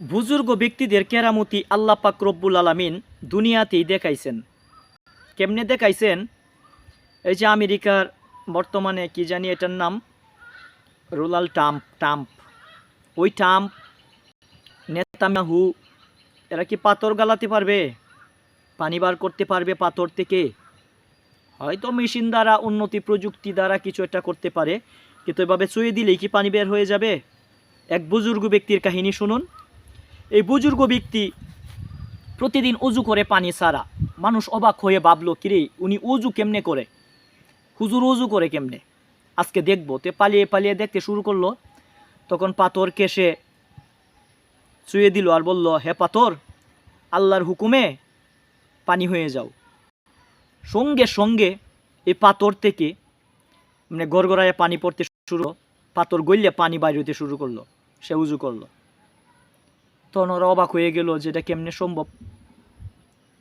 বুজুর্গ ব্যক্তিদের কেরামতি আল্লাহ পাক রব্বুল আলামিন দুনিয়াতেই দেখাইছেন। কেমনে দেখাইছেন? এই যে আমেরিকার বর্তমানে কি জানি এটার নাম? রোলাল ট্রাম্প ট্রাম্প। ওই টাম্প নেতামাহু এরা কি পাথর গালাতে পারবে? পানি বার করতে পারবে পাথর থেকে? হয়তো মেশিন দ্বারা, উন্নতি প্রযুক্তি দ্বারা কিছু একটা করতে পারে, কিন্তু এভাবে চুয়ে দিলেই কি পানি বের হয়ে যাবে? এক বুজুর্গ ব্যক্তির কাহিনী শুনুন। এই বুজুর্গ ব্যক্তি প্রতিদিন উজু করে পানি ছাড়া। মানুষ অবাক হয়ে ভাবলো, কিরে, উনি উজু কেমনে করে? হুজুর উজু করে কেমনে? আজকে দেখব। তে পালিয়ে পালিয়ে দেখতে শুরু করল। তখন পাথর কেসে চুয়ে দিল আর বলল, হে পাথর, আল্লাহর হুকুমে পানি হয়ে যাও। সঙ্গে সঙ্গে এই পাথর থেকে মানে গড়গড়ায় পানি পড়তে শুরু পাথর গইলে পানি বাইর হইতে শুরু করল। সে উজু করল। তখন ওরা অবাক হয়ে গেল যে এটা কেমনে সম্ভব।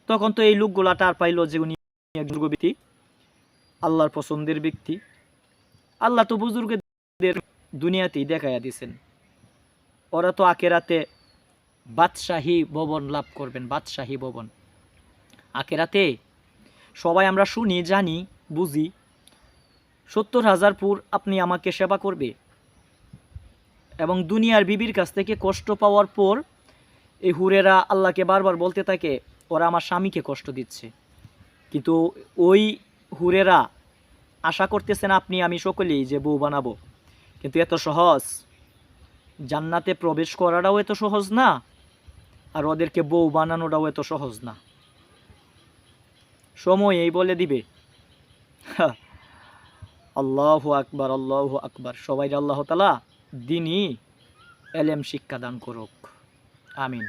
তখন তো এই লোকগুলা টার পাইলো যে উনি একজন ব্যক্তি, আল্লাহর পছন্দের ব্যক্তি। আল্লাহ তো বুজুর্গদের দুনিয়াতেই দেখাইয়া দিছেন। ওরা তো আকেরাতে বাদশাহী ভবন লাভ করবেন, বাদশাহী ভবন। আকেরাতে সবাই আমরা শুনি, জানি, বুঝি, সত্তর হাজার পুর আপনি আমাকে সেবা করবে। এবং দুনিয়ার বিবির কাছ থেকে কষ্ট পাওয়ার পর এই হুরেরা আল্লাহকে বারবার বলতে থাকে, ওরা আমার স্বামীকে কষ্ট দিচ্ছে। কিন্তু ওই হুরেরা আশা করতেছেন আপনি, আমি সকলেই যে বউ বানাবো। কিন্তু এত সহজ। জান্নাতে প্রবেশ করাটাও এত সহজ না, আর ওদেরকে বউ বানানোটাও এত সহজ না। সময় এই বলে দিবে। আল্লাহ আকবার আল্লাহ আকবার। সবাই আল্লাহ তালা দিনই এলেম শিক্ষা দান করুক। আমিন